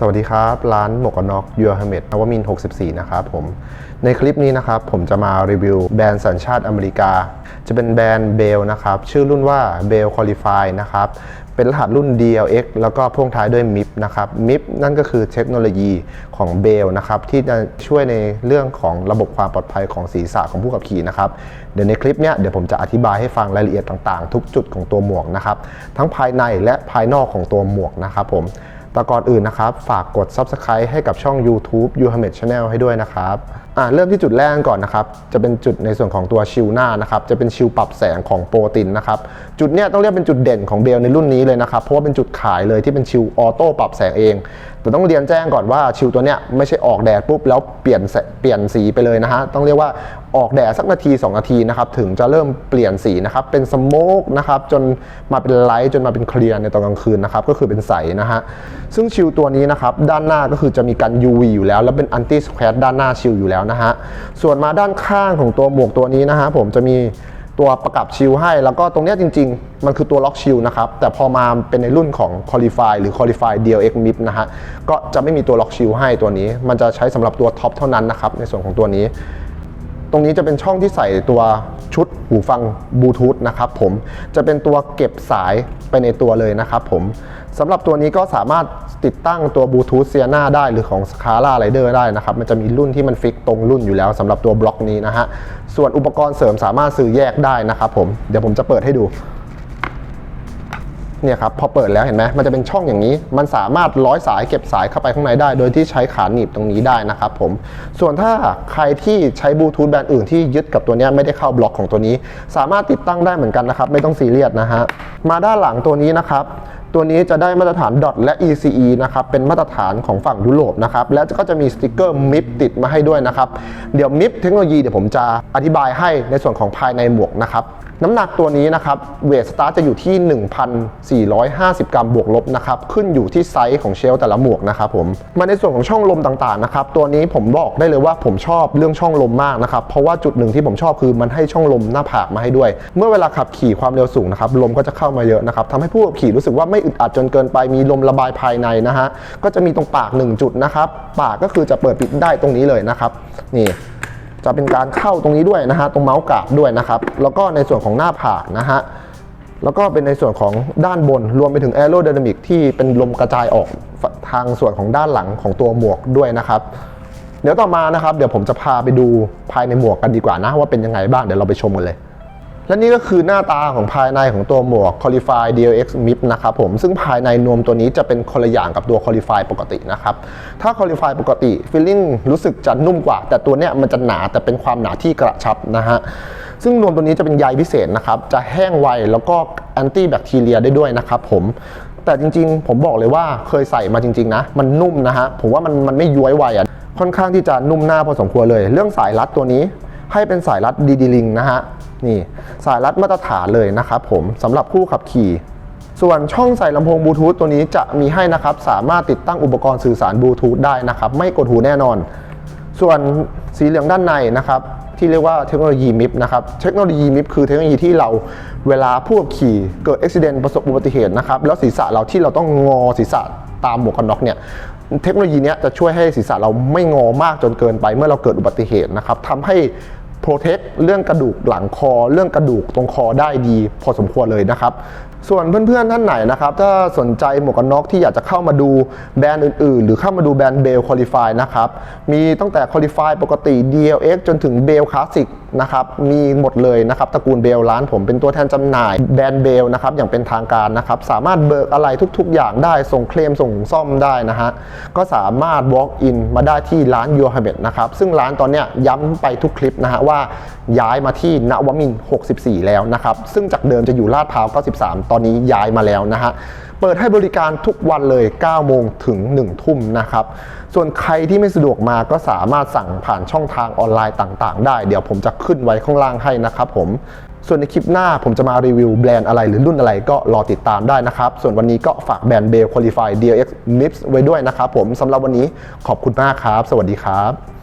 สวัสดีครับ ร้านหมวกกันน็อกยูร์ฮเมดนวมิน 64 นะครับผม ในคลิปนี้นะครับ ผมจะมารีวิวแบรนด์สัญชาติอเมริกา จะเป็นแบรนด์เบลนะครับ ชื่อรุ่นว่า b e l Qualify นะครับ เป็นรหัสรุ่น DLX แล้วก็พ่วงท้ายด้วย MIP นะครับ MIP นั่นก็คือเทคโนโลยีของเบลนะครับ ที่จะช่วยในเรื่องของระบบความปลอดภัยของศีรษะของผู้ขับขี่นะครับ เดี๋ยวในคลิปเนี้ยเดี๋ยวผมจะอธิบายให้ฟังรายละเอียดต่างๆ ทุกจุดของตัวหมวกนะครับ ทั้งภายในและภายนอกของตัวหมวกนะครับผม แต่ก่อนอื่นนะครับ ฝากกด Subscribe ให้กับช่อง YouTube u h a m e d Channel ให้ด้วยนะครับอ่าเริ่มที่จุดแรกก่อนนะครับ จะเป็นจุดในส่วนของตัวชิลหน้านะครับ จะเป็นชิลปรับแสงของโปรตินนะครับ จุดเนี้ยต้องเรียกเป็นจุดเด่นของเบลในรุ่นนี้เลยนะครับ เพราะว่าเป็นจุดขายเลยที่เป็นชิลออโต้ปรับแสงเอง แต่ต้องเรียนแจ้งก่อนว่าชิลตัวเนี้ยไม่ใช่ออกแดดปุ๊บแล้วเปลี่ยนเปลี่ยนสีไปเลยนะฮะ ต้องเรียกว่า ออกแดดสักนาที 2 นาทีนะครับถึงจะเริ่มเปลี่ยนสีนะครับเป็นสโมกนะครับจนมาเป็นไลท์จนมาเป็นเคลียร์ในตอนกลางคืนนะครับก็คือเป็นใสนะฮะซึ่งชิลตัวนี้นะครับด้านหน้าก็คือจะมีกัน UV อยู่แล้ว แล้วเป็นอันตี้สแควร์ด้านหน้าชิลอยู่แล้วนะฮะส่วนมาด้านข้างของตัวหมวกตัวนี้นะฮะผมจะมีตัวประกับชิลให้ แล้วก็ตรงเนี้ยจริง ๆ มันคือตัวล็อกชิลนะครับ แต่พอมาเป็นในรุ่นของ Qualify หรือ Qualify DLX MIP นะฮะ ก็จะไม่มีตัวล็อกชิลให้ตัวนี้ มันจะใช้สำหรับตัวท็อปเท่านั้นนะครับ ในส่วนของตัวนี้ รงนี้จะเป็นช่องที่ใส่ตัวชุดหูฟังบลูทูธนะครับผมจะเป็นตัวเก็บสายไปในตัวเลยนะครับผมสำหรับตัวนี้ก็สามารถติดตั้งตัวบลูทูธเซียนาได้หรือของสคาร่าไรเดอร์ได้นะครับ มันจะมีรุ่นที่มันฟิกตรงรุ่นอยู่แล้วสำหรับตัวบล็อกนี้นะฮะส่วนอุปกรณ์เสริมสามารถซื้อแยกได้นะครับผมเดี๋ยวผมจะเปิดให้ดู เนี่ยครับพอเปิดแล้วเห็นไหมมันจะเป็นช่องอย่างนี้ มันสามารถร้อยสายเก็บสายเข้าไปข้างในได้ โดยที่ใช้ขาหนีบตรงนี้ได้นะครับผมส่วนถ้าใครที่ใช้บลูทูธแบรนด์อื่นที่ยึดกับตัวนี้ไม่ได้เข้าบล็อกของตัวนี้ สามารถติดตั้งได้เหมือนกันนะครับไม่ต้องซีเรียสนะฮะมาด้านหลังตัวนี้นะครับตัวนี้จะได้มาตรฐาน DOT และ ECE นะครับเป็นมาตรฐานของฝั่งยุโรปนะครับและก็จะมีสติกเกอร์ MIP ติดมาให้ด้วยนะครับเดี๋ยว MIP เทคโนโลยีเดี๋ยวผมจะอธิบายให้ในส่วนของภายในหมวกนะครับน้ำหนักตัวนี้นะครับเวทสตาร์จะอยู่ที่ 1,450 กรัมบวกลบนะครับขึ้นอยู่ที่ไซส์ของเชลแต่ละหมวกนะครับผมมาในส่วนของช่องลมต่างๆนะครับตัวนี้ผมบอกได้เลยว่าผมชอบเรื่องช่องลมมากนะครับเพราะว่าจุดหนึ่งที่ผมชอบคือมันให้ช่องลมหน้าผากมาให้ด้วย เมื่อเวลาขับขี่ความเร็วสูงนะครับลมก็จะเข้ามาเยอะนะครับทำให้ผู้ขับขี่รู้สึกว่าไม่อึดอัดจนเกินไปมีลมระบายภายในนะฮะก็จะมีตรงปาก 1 จุดนะครับปากก็คือจะเปิดปิดได้ตรงนี้เลยนะครับนี่ จะเป็นการเข้าตรงนี้ด้วยนะฮะตรงเมาส์กราบด้วยนะครับ แล้วก็ในส่วนของหน้าผากนะฮะแล้วก็เป็นในส่วนของด้านบนรวมไปถึงแอโรดินามิกที่เป็นลมกระจายออกทางส่วนของด้านหลังของตัวหมวกด้วยนะครับ เดี๋ยวต่อมานะครับ เดี๋ยวผมจะพาไปดูภายในหมวกกันดีกว่านะว่าเป็นยังไงบ้างเดี๋ยวเราไปชมกันเลย และนี่ก็คือหน้าตาของภายในของตัวหมวก Qualify DLX MIP นะครับผมซึ่งภายในนวมตัวนี้จะเป็นคนละอย่างกับตัว Qualify ปกตินะครับ ถ้า Qualify ปกติ feeling รู้สึกจะนุ่มกว่า แต่ตัวเนี้ยมันจะหนาแต่เป็นความหนาที่กระชับนะฮะซึ่งนวมตัวนี้จะเป็นใยพิเศษนะครับจะแห้งไวแล้วก็แอนตี้แบคทีเรียได้ด้วยนะครับผมแต่จริงๆ ผมบอกเลยว่าเคยใส่มาจริง ๆ นะ มันนุ่มนะฮะผมว่ามันมันไม่ย้วยไวอะค่อนข้างที่จะนุ่มหน้าพอสมควรเลย เรื่องสายรัดตัวนี้ให้เป็นสายรัดดีดีลิงนะฮะ นี่สายรัดมาตรฐานเลยนะครับผมสำหรับผู้ขับขี่ ส่วนช่องใส่ลำโพงบลูทูธตัวนี้จะมีให้นะครับ สามารถติดตั้งอุปกรณ์สื่อสารบลูทูธได้นะครับ ไม่กดหูแน่นอน ส่วนสีเหลืองด้านในนะครับที่เรียกว่าเทคโนโลยีมิปนะครับ เทคโนโลยีมิปคือเทคโนโลยีที่เราเวลาผู้ขับขี่เกิดอุบิเหตุประสบอุบัติเหตุนะครับ แล้วศีรษะเราที่เราต้องงอศีรษะตามหมวกกันน็อกเนี่ยเทคโนโลยีนี้จะช่วยให้ศีรษะเราไม่งอมากจนเกินไปเมื่อเราเกิดอุบัติเหตุนะครับทำให้ โปรเทคเรื่องกระดูกหลังคอ เรื่องกระดูกตรงคอได้ดี พอสมควรเลยนะครับ ส่วนเพื่อนๆท่านไหนนะครับ ถ้าสนใจหมวกกันน็อกที่อยากจะเข้ามาดูแบรนด์อื่นๆ หรือเข้ามาดูแบรนด์เบลคอลิฟายนะครับ มีตั้งแต่คอลิฟายปกติ DLX จนถึงเบลคลาสสิก นะครับมีหมดเลยนะครับตระกูลเบลร้านผมเป็นตัวแทนจำหน่ายแบรนด์เบลนะครับอย่างเป็นทางการนะครับสามารถเบิกอะไรทุก ๆ อย่างได้ส่งเคลมส่งซ่อมได้นะฮะก็สามารถ walk in มาได้ที่ร้านยูฮาเบตนะครับซึ่งร้านตอนเนี้ยย้ำไปทุกคลิปนะฮะว่าย้ายมาที่นวมิน 64 แล้วนะครับซึ่งจากเดิมจะอยู่ลาดพร้าว 93 ตอนนี้ย้ายมาแล้วนะฮะ เปิดให้บริการทุกวันเลย 9 โมงถึง 1 ทุ่มนะครับ ส่วนใครที่ไม่สะดวกมาก็สามารถสั่งผ่านช่องทางออนไลน์ต่างๆ ได้ เดี๋ยวผมจะขึ้นไว้ข้างล่างให้นะครับผม ส่วนในคลิปหน้าผมจะมารีวิวแบรนด์อะไรหรือรุ่นอะไรก็รอติดตามได้นะครับ ส่วนวันนี้ก็ฝากแบรนด์เบล Qualify DLX MIPS ไว้ด้วยนะครับผมสำหรับวันนี้ขอบคุณมากครับ สวัสดีครับ